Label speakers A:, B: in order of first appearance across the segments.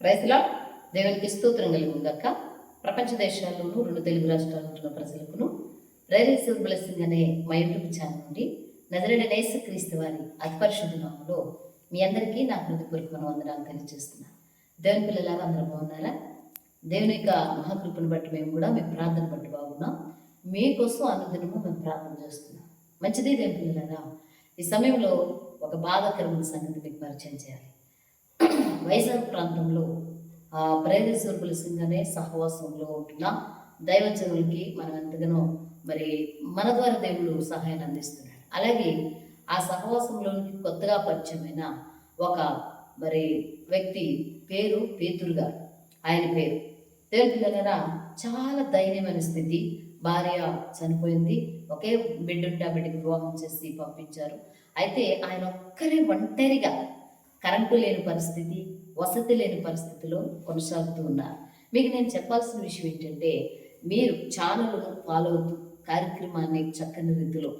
A: రైతుల దేవునికి స్తోత్రం కలుగుగాక ప్రపంచ దేశాల్లోనూ రెండు తెలుగు రాష్ట్రాల్లో ఉన్న ప్రజలకును రైరేశ్వర్ బ్లెస్సింగ్ అనే మా యూట్యూబ్ ఛానల్ నుండి నజరేడ నేస క్రీస్తు వారి అతిపరిశుద్ధ నామంలో మీ అందరికీ నా హృదయపూర్వక వందనాలు తెలియజేస్తున్నాను. దేవుని పిల్లలాగా అందరూ బాగున్నారా? దేవుని యొక్క మహాకృపను బట్టి మేము కూడా మేము ప్రార్థన బట్టి బాగున్నాం. మీకోసం అనుదినము మేము ప్రార్థన చేస్తున్నాం. మంచిది దేవుని పిల్లలారా. ఈ సమయంలో ఒక బాధాకరమైన సంగతి మీకు పరిచయం చేయాలి. వైజాగ్ ప్రాంతంలో ఆ ప్రేరేశ్వరుల సింగ్ అనే సహవాసంలో ఉంటున్న దైవజనులకి మనం ఎంతగానో మరి మన ద్వారా దేవుడు సహాయాన్ని అందిస్తున్నాడు. అలాగే ఆ సహవాసంలోనికి కొత్తగా పరిచయమైన ఒక మరి వ్యక్తి పేరు పేతురు గారు. ఆయన పేరు. దేవుని పిల్లలరా చాలా దైన్యమైన స్థితి. భార్య చనిపోయింది. ఒకే బిడ్డుంటే ఆ బిడ్డకి వివాహం చేసి పంపించారు. అయితే ఆయన ఒక్కరే ఒంటరిగా కరెంటు లేని పరిస్థితి వసతి లేని పరిస్థితిలో కొనసాగుతూ ఉన్నారు. మీకు నేను చెప్పాల్సిన విషయం ఏంటంటే మీరు ఛానల్ను ఫాలో అవుతూ కార్యక్రమాన్ని చక్కని రీతిలో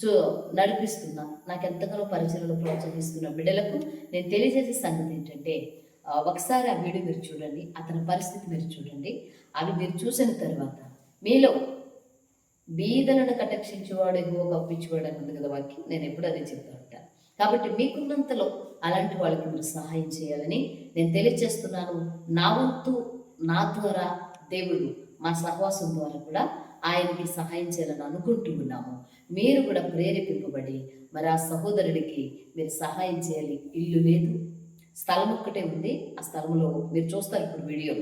A: చూ నడిపిస్తున్నా నాకు ఎంతగానో పరిచయలు ప్రోత్సహిస్తున్న బిడ్డలకు నేను తెలియజేసే సంగతి ఏంటంటే ఒకసారి ఆ వీడియో మీరు చూడండి అతని పరిస్థితి మీరు చూడండి అవి మీరు చూసిన తర్వాత మీలో బీదలను కటక్షించేవాడు ఎక్కువ కప్పించేవాడు అని ఉంది కదా వాక్యం నేను ఎప్పుడు అదే చెప్తా ఉంటాను కాబట్టి మీకున్నంతలో అలాంటి వాళ్ళకి మీరు సహాయం చేయాలని నేను తెలియజేస్తున్నాను నా వంతు నా ద్వారా దేవుడు మా సహవాసం ద్వారా కూడా ఆయనకి సహాయం చేయాలని అనుకుంటూ ఉన్నాము. మీరు కూడా ప్రేరేపింపబడి మరి ఆ సహోదరుడికి మీరు సహాయం చేయాలి. ఇల్లు లేదు స్థలం ఒక్కటే ఉంది. ఆ స్థలంలో మీరు చూస్తారు ఇప్పుడు వీడియో.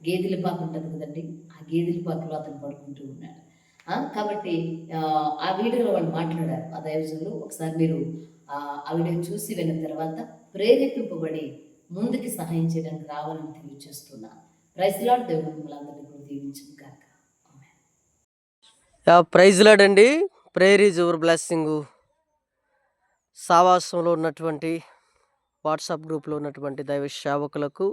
A: గేదెల పాక ఉంటుంది కదండి. ఆ గేదెల పాకలో అతను పడుకుంటూ ఉన్నాడు. కాబట్టి ఆ, వీడియోలో వాళ్ళు మాట్లాడారు. ఆ దైవజనులు. ఒకసారి మీరు ఆ ఆ వీడియో చూసి విన్న తర్వాత ప్రేరేపింపబడి ముందుకి సహాయం చేయడానికి రావాలని తెలియజేస్తున్నా ప్రైజ్లాడ్ దేవుడు మిమ్మల్ని అందరినీ కూడా దీవించును కాక ఆమేన్.
B: యా ప్రైజ్ లాడండి ప్రేయర్ ఈజ్ యువర్ బ్లెస్సింగ్. సావాసంలో ఉన్నటువంటి వాట్సాప్ గ్రూప్లో ఉన్నటువంటి దైవ సేవకులకు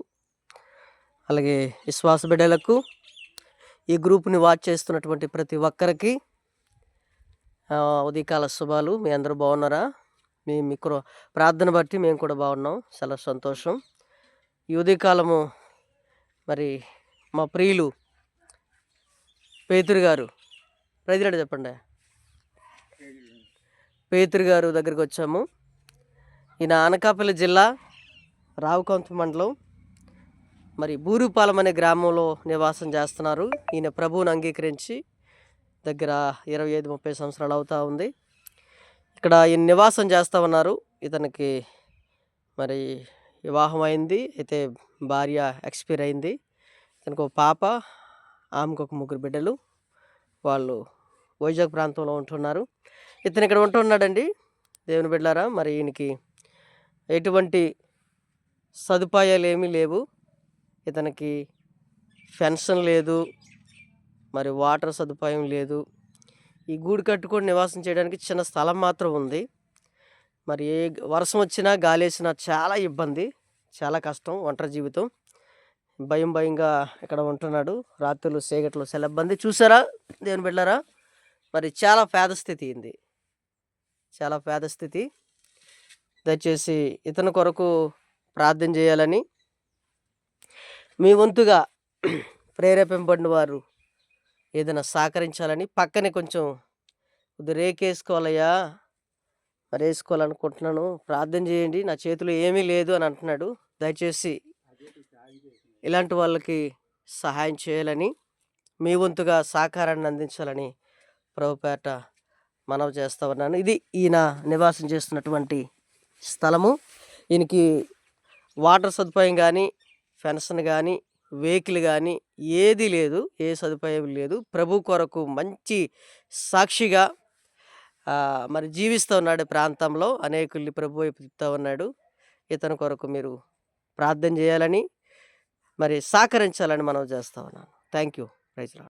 B: అలాగే విశ్వాస బిడ్డలకు ఈ గ్రూప్ని వాచ్ చేస్తున్నటువంటి ప్రతి ఒక్కరికి ఉదయకాల శుభాలు. మీ అందరూ బాగున్నారా? మీ మీకు ప్రార్థన బట్టి మేము కూడా బాగున్నాం. చాలా సంతోషం. ఈ ఉదయకాలము మరి మా ప్రియులు పేతురు గారు ప్రజలాడు చెప్పండి. పేతురు గారు దగ్గరికి వచ్చాము. ఈయన అనకాపల్లి జిల్లా రావుకొంత మండలం. మరి బూరుపాలెం అనే గ్రామంలో నివాసం చేస్తున్నారు. ఈయన ప్రభువును అంగీకరించి దగ్గర ఇరవై ఐదు ముప్పై సంవత్సరాలు అవుతూ ఉంది. ఇక్కడ ఈయన నివాసం చేస్తూ ఉన్నారు. ఇతనికి మరి వివాహం అయింది. అయితే భార్య ఎక్స్పైర్ అయింది. ఇతనికి ఒక పాప ఆమెకు ఒక ముగ్గురు బిడ్డలు. వాళ్ళు వైజాగ్ ప్రాంతంలో ఉంటున్నారు. ఇతను ఇక్కడ ఉంటున్నాడండి. దేవుని బిడ్డారా మరి ఈయనకి ఎటువంటి సదుపాయాలు ఏమీ లేవు. ఇతనికి పెన్షన్ లేదు మరి వాటర్ సదుపాయం లేదు. ఈ గూడు కట్టుకొని నివాసం చేయడానికి చిన్న స్థలం మాత్రం ఉంది. మరి ఏ వర్షం వచ్చినా గాలి వేసినా చాలా ఇబ్బంది చాలా కష్టం ఒంటరి జీవితం. భయం భయంగా ఇక్కడ ఉంటున్నాడు. రాత్రులు సేగట్లు చాలా ఇబ్బంది. చూసారా దేవుని బిడ్డారా మరి చాలా పేద స్థితి ఇది. చాలా పేద స్థితి దయచేసి ఇతని కొరకు ప్రార్థన చేయాలని మీ వంతుగా ప్రేరేపింపడిన వారు ఏదైనా సహకరించాలని పక్కనే కొంచెం కొద్ది రేకేసుకోవాలయ్యా. మరి వేసుకోవాలనుకుంటున్నాను. ప్రార్థన చేయండి. నా చేతిలో ఏమీ లేదు అని అంటున్నాడు. దయచేసి ఇలాంటి వాళ్ళకి సహాయం చేయాలని మీ వంతుగా సహకారాన్ని అందించాలని ప్రభుపేట మనవి చేస్తా ఉన్నాను. ఇది ఈయన నివాసం చేస్తున్నటువంటి స్థలము. ఈయనకి వాటర్ సదుపాయం కానీ పెన్షన్ కానీ వెహికల్ కానీ ఏది లేదు ఏ సదుపాయం లేదు. ప్రభు కొరకు మంచి సాక్షిగా మరి జీవిస్తూ ఉన్నాడు ప్రాంతంలో. అనేకుల్ని ప్రభు వైపు తిప్పుతూ ఉన్నాడు. ఇతని కొరకు మీరు ప్రార్థన చేయాలని మరి సహకరించాలని మనం చేస్తా ఉన్నాను. థ్యాంక్ యూ రైతులు